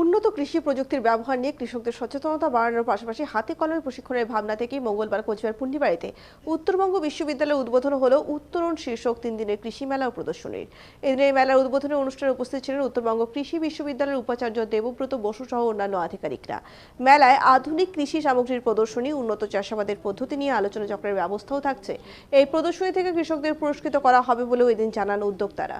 উন্নত কৃষি প্রযুক্তির ব্যবহার নিয়ে কৃষকদের সচেতনতা বাড়ানোর পাশাপাশি হাতে কলমে প্রশিক্ষণের ভাবনা থেকেই মঙ্গলবার কোচবিহার পুন্ডিবাড়িতে উত্তরবঙ্গ বিশ্ববিদ্যালয়ের উদ্বোধন হলো উত্তরণ শীর্ষক তিন দিনের কৃষি মেলা ও প্রদর্শনীর এদিন এই মেলার উদ্বোধনী অনুষ্ঠানে উপস্থিত ছিলেন উত্তরবঙ্গ কৃষি বিশ্ববিদ্যালয়ের উপাচার্য দেবব্রত বসু সহ অন্যান্য আধিকারিকরা। মেলায় আধুনিক কৃষি সামগ্রীর প্রদর্শনী, উন্নত চাষাবাদের পদ্ধতি নিয়ে আলোচনা চক্রের ব্যবস্থাও থাকছে। এই প্রদর্শনী থেকে কৃষকদের পুরস্কৃত করা হবে বলেও এদিন জানান উদ্যোক্তারা।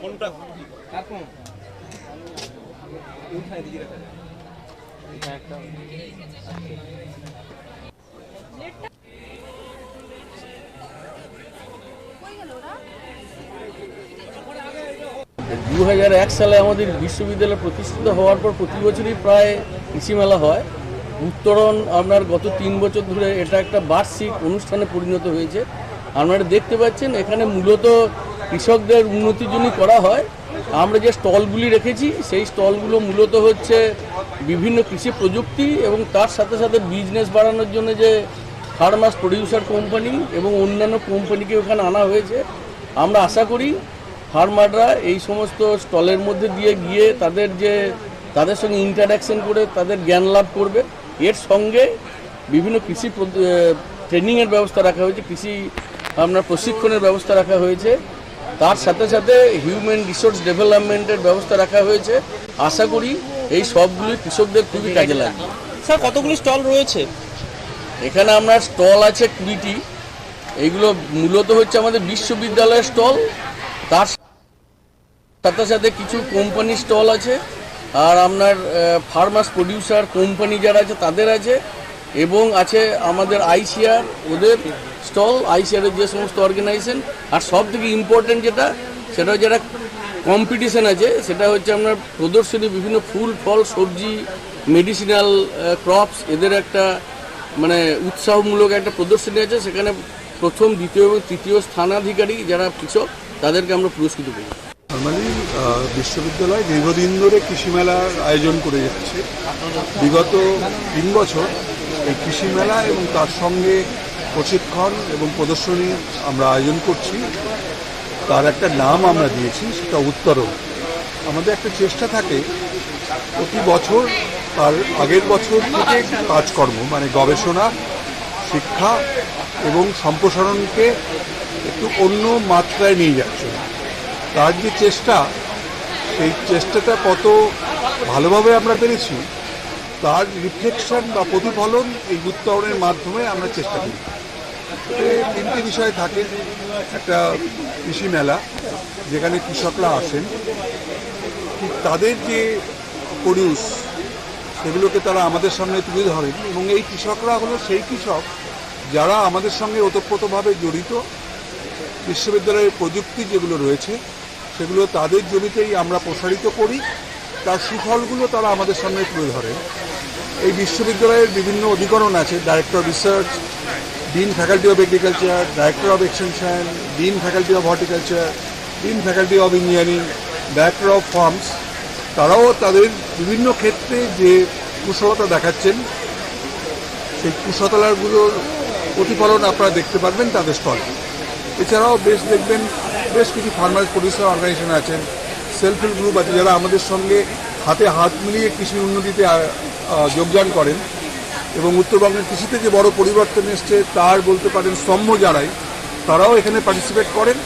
কোনটা উঠায় দিয়ে রাখা। এটা একটা দু হাজার এক সালে আমাদের বিশ্ববিদ্যালয় প্রতিষ্ঠিত হওয়ার পর প্রতি বছরই প্রায় কৃষি মেলা হয়। উত্তরণ আপনার গত তিন বছর ধরে এটা একটা বার্ষিক অনুষ্ঠানে পরিণত হয়েছে। আপনারা দেখতে পাচ্ছেন এখানে মূলত কৃষকদের উন্নতির জন্য করা হয়, আমরা যে স্টলগুলি রেখেছি, সেই স্টলগুলো মূলত হচ্ছে বিভিন্ন কৃষি প্রযুক্তি এবং তার সাথে সাথে বিজনেস বাড়ানোর জন্য যে ফার্মাস প্রডিউসার কোম্পানি এবং অন্যান্য কোম্পানিকে ওখানে আনা হয়েছে। আমরা আশা করি ফার্মাররা এই সমস্ত স্টলের মধ্যে দিয়ে গিয়ে তাদের যে, তাদের সঙ্গে ইন্টারাকশন করে তাদের জ্ঞান লাভ করবে। এর সঙ্গে বিভিন্ন কৃষি ট্রেনিংয়ের ব্যবস্থা রাখা হয়েছে, কৃষি আপনার প্রশিক্ষণের ব্যবস্থা রাখা হয়েছে। তার সাথে সাথে হিউম্যান রিসোর্স ডেভেলপমেন্টের ব্যবস্থা রাখা হয়েছে। আশা করি এই সবগুলি কৃষকদের খুবই কাজে লাগবে। স্যার কতগুলি স্টল রয়েছে? এখানে আপনার স্টল আছে কুড়িটি। এইগুলো মূলত হচ্ছে আমাদের বিশ্ববিদ্যালয়ের স্টল। তার সাথে সাথে কিছু কোম্পানি স্টল আছে। আর আপনার ফার্মাস প্রডিউসার কোম্পানি যারা আছে তাদের আছে। এবং আছে আমাদের আইসিআর, ওদের স্টল আইসিআরের যে সমস্ত অর্গানাইজেশন আর সব থেকে ইম্পর্টেন্ট যেটা, সেটা হচ্ছে একটা কম্পিটিশান আছে, সেটা হচ্ছে আপনার প্রদর্শনী, বিভিন্ন ফুল, ফল, সবজি মেডিসিনাল ক্রপস এদের একটা মানে উৎসাহমূলক একটা প্রদর্শনী আছে, সেখানে প্রথম, দ্বিতীয় এবং তৃতীয় স্থানাধিকারী যারা কৃষক, তাদেরকে আমরা পুরস্কৃত করি নর্মালি বিশ্ববিদ্যালয় দীর্ঘদিন ধরে কৃষি মেলার আয়োজন করে যাচ্ছে। বিগত তিন বছর এই কৃষি মেলা এবং তার সঙ্গে প্রশিক্ষণ এবং প্রদর্শনী আমরা আয়োজন করছি। তার একটা নাম আমরা দিয়েছি, সেটা উত্তরণ। আমাদের একটা চেষ্টা থাকে, প্রতি বছর তার আগের বছর থেকে কাজকর্ম মানে গবেষণা, শিক্ষা এবং সম্প্রসারণকে একটু অন্য মাত্রায় নিয়ে যাচ্ছে। তার যে চেষ্টা, সেই চেষ্টাটা কত ভালোভাবে আমরা পেরেছি তার রিফ্লেকশন বা প্রতিফলন এই উত্তরণের মাধ্যমে আমরা চেষ্টা করি। তিনটি বিষয় থাকে। একটা কৃষি মেলা, যেখানে কৃষকরা আসেন। ঠিক তাদের যে প্রডিউস সেগুলোকে তারা আমাদের সামনে তুলে ধরেন এবং এই কৃষকরা হলো সেই কৃষক যারা আমাদের সঙ্গে ওতপ্রোতভাবে জড়িত। বিশ্ববিদ্যালয়ের প্রযুক্তি যেগুলো রয়েছে, সেগুলো তাদের জমিতেই আমরা প্রসারিত করি। তার সুফলগুলো তারা আমাদের সামনে তুলে ধরেন এই বিশ্ববিদ্যালয়ের বিভিন্ন অধিকরণ আছে director of research dean faculty of agriculture director of extension dean faculty of horticulture dean faculty of engineering director of farms তারাও তাদের বিভিন্ন ক্ষেত্রে যে কুশলতা দেখাচ্ছেন, সেই কুশলতাগুলোর প্রতিফলন আপনারা দেখতে পারবেন তাদের স্টলে এছাড়াও বেশ দেখবেন, বেশ কিছু ফার্মার প্রডিউসার অর্গানাইজেশন আছেন সেলফ হেল্প গ্রুপ আছে যারা আমাদের সঙ্গে হাতে হাত মিলিয়ে কৃষির উন্নতিতে যোগদান করেন এবং উত্তরবঙ্গের কৃষিতে যে বড় পরিবর্তন এসছে, তার বলতে পারেন স্তম্ভ যারাই, তারাও এখানে পার্টিসিপেট করেন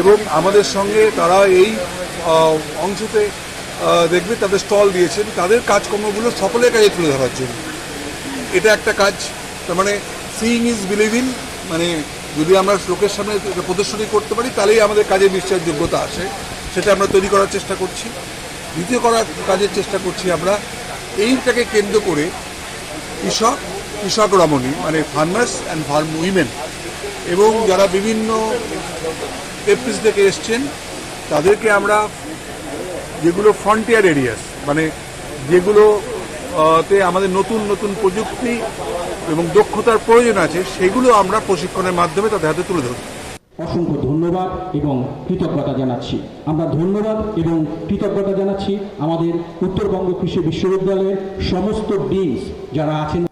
এবং আমাদের সঙ্গে তারা এই অংশতে দেখবে তাদের স্টল দিয়েছেন। তাদের কাজকর্মগুলো সকলের কাজে তুলে ধরার জন্য। এটা একটা কাজ, তার মানে সিইং ইজ বিলিভিং মানে যদি আমরা লোকের সামনে প্রদর্শনী করতে পারি, তাহলেই আমাদের কাজের বিশ্বাসযোগ্যতা আসে। সেটা আমরা তৈরি করার চেষ্টা করছি। দ্বিতীয় করার কাজের চেষ্টা করছি আমরা। এইটাকে কেন্দ্র করে কৃষক কৃষক রমণী মানে ফার্মার্স অ্যান্ড ফার্ম উইমেন এবং যারা বিভিন্ন এপিস থেকে এসছেন, তাদেরকে আমরা যেগুলো ফ্রন্টিয়ার এরিয়াস মানে যেগুলো, তে আমাদের নতুন নতুন প্রযুক্তি এবং দক্ষতার প্রয়োজন আছে, সেগুলো আমরা প্রশিক্ষণের মাধ্যমে তাদের হাতে তুলে ধরব। অসংখ্য ধন্যবাদ এবং কৃতজ্ঞতা জানাচ্ছি। আমরা ধন্যবাদ এবং কৃতজ্ঞতা জানাচ্ছি আমাদের উত্তরবঙ্গ কৃষি বিশ্ববিদ্যালয়ের সমস্ত ডিনস যারা আছেন